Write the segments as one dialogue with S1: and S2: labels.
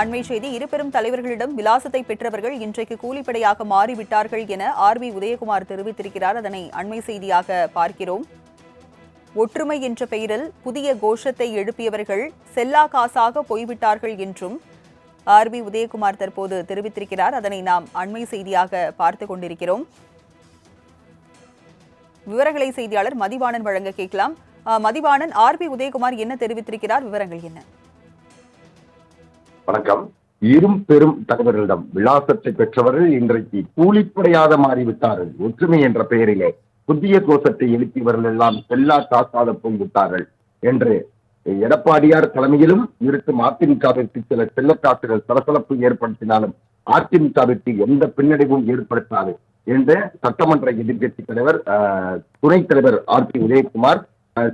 S1: அண்மை செய்தி இருபெரும் தலைவர்களிடம் விலாசத்தை பெற்றவர்கள் இன்றைக்கு கூலிப்படையாக மாறிவிட்டார்கள் என ஆர் பி உதயகுமார் தெரிவித்திருக்கிறார். அதனை அண்மை செய்தியாக பார்க்கிறோம். ஒற்றுமை என்ற பெயரில் புதிய கோஷத்தை எழுப்பியவர்கள் செல்லா காசாக போய்விட்டார்கள் என்றும் ஆர் பி உதயகுமார் தற்போது தெரிவித்திருக்கிறார். அதனை நாம் அண்மை செய்தியாக பார்த்து கொண்டிருக்கிறோம். விவரங்களை செய்தியாளர் மதிவாணன் வழங்க கேட்கலாம். மதிவாணன் ஆர் பி உதயகுமார் என்ன தெரிவித்திருக்கிறார்? விவரங்கள் என்ன?
S2: வணக்கம். இரும் பெரும் தலைவர்களிடம் விளாசத்தை பெற்றவர்கள் இன்றைக்கு கூலிப்படையாக மாறிவிட்டார்கள். ஒற்றுமை என்ற பெயரிலே புதிய கோஷத்தை எழுப்பியவர்கள் எல்லாம் செல்லா காசாத போய்விட்டார்கள் என்று எடப்பாடியார் தலைமையிலும் இருக்கும் அதிமுகவிற்கு சில செல்லக்காசுகள் சலசலப்பு ஏற்படுத்தினாலும் அதிமுகவிற்கு எந்த பின்னடைவும் ஏற்படுத்தாது என்று சட்டமன்ற எதிர்க்கட்சி தலைவர் ஆஹ், துணைத் தலைவர் ஆர் பி உதயகுமார்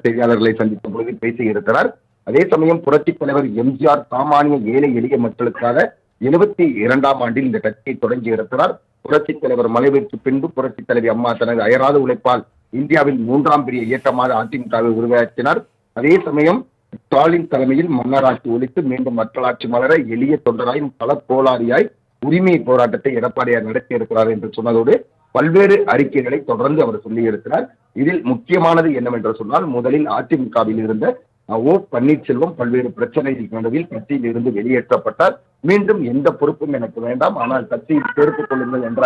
S2: செய்தியாளர்களை சந்தித்த பொழுது பேசியிருக்கிறார். அதே சமயம் புரட்சித் தலைவர் எம்ஜிஆர் சாமானிய ஏழை எளிய மக்களுக்காக எழுபத்தி இரண்டாம் ஆண்டில் இந்த கட்சியை தொடங்கி இருக்கிறார். புரட்சித் தலைவர் மலைவிற்கு பின்பு புரட்சித் தலைவி அம்மா தனது அயராத உழைப்பால் இந்தியாவில் மூன்றாம் பெரிய இயக்கமாக அதிமுகவை உருவாக்கினார். அதே சமயம் ஸ்டாலின் தலைமையில் மன்னராட்சி ஒழித்து மீண்டும் மக்களாட்சி மலர எளிய தொண்டராயும் பல போராளியாய் உரிமை போராட்டத்தை எடப்பாடியார் நடத்தி இருக்கிறார் என்று சொன்னதோடு பல்வேறு அறிக்கைகளை தொடர்ந்து அவர் சொல்லியிருக்கிறார். இதில் முக்கியமானது என்னவென்று சொன்னால் முதலில் அதிமுகவில் இருந்த ஓ பன்னீர்செல்வம் பல்வேறு பிரச்சனைகள் நடுவில் கட்சியில் இருந்து வெளியேற்றப்பட்டார் மீண்டும் எந்த பொறுப்பும் எனக்கு வேண்டாம். ஆனால் கட்சியில் சேர்த்துக் கொள்ளுங்கள் என்ற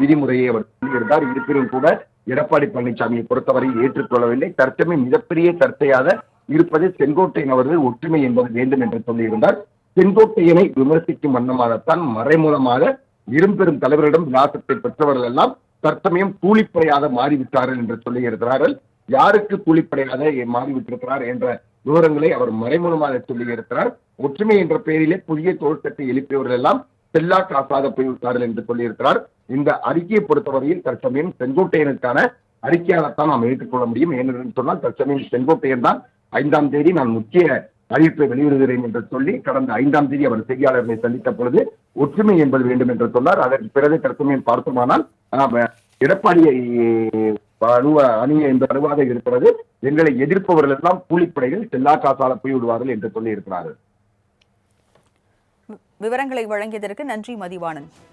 S2: விதிமுறையை அவர் சொல்லியிருந்தார். இருப்பினும் கூட எடப்பாடி பழனிசாமியை பொறுத்தவரை ஏற்றுக்கொள்ளவில்லை. தற்சமயம் மிகப்பெரிய சர்ச்சையாக இருப்பது செங்கோட்டையன் அவர்கள் ஒற்றுமை என்பது வேண்டும் என்று சொல்லியிருந்தார். செங்கோட்டையனை விமர்சிக்கும் வண்ணமாகத்தான் மறைமுகமாக இரும்பெரும் தலைவரிடம் விலாசத்தை பெற்றவர்கள் எல்லாம் தற்சமயம் கூலிப்படையாக மாறிவிட்டார்கள் என்று சொல்லியிருக்கிறார்கள். யாருக்கு கூலிப்படையாக மாறிவிட்டிருக்கிறார் என்ற விவரங்களை அவர் மறைமுகமாக சொல்லியிருக்கிறார் ஒற்றுமை என்ற பெயரிலே புதிய தோட்டத்தை எழுப்பியவர்கள் எல்லாம் செல்லா காசாக போய்விட்டார்கள் என்று சொல்லியிருக்கிறார். இந்த அறிக்கையை பொறுத்தவரையில் தற்சமயம் செங்கோட்டையனுக்கான அறிக்கையாகத்தான் நாம் ஏற்றுக்கொள்ள முடியும். ஏனென்று சொன்னால் தற்சமயம் செங்கோட்டையன் தான் ஐந்தாம் தேதி நான் முக்கிய அறிவிப்பை வெளியிடுகிறேன் என்று சொல்லி கடந்த ஐந்தாம் தேதி அவர் செய்தியாளர்களை சந்தித்த பொழுது ஒற்றுமை என்பது வேண்டும் என்று சொன்னார். அதற்கு பிறகு தற்சமயம் பார்த்தோமானால் ஆஹ், எடப்பாடியை அணுவ அணி இந்த அணுவாக இருக்கிறது. எங்களை எதிர்ப்பவர்கள் எல்லாம் கூலிப்படைகள் செல்லா காசால போய் விடுவார்கள் என்று சொல்லி இருக்கிறார்கள்
S1: விவரங்களை வழங்கியதற்கு நன்றி மதிவாணன்.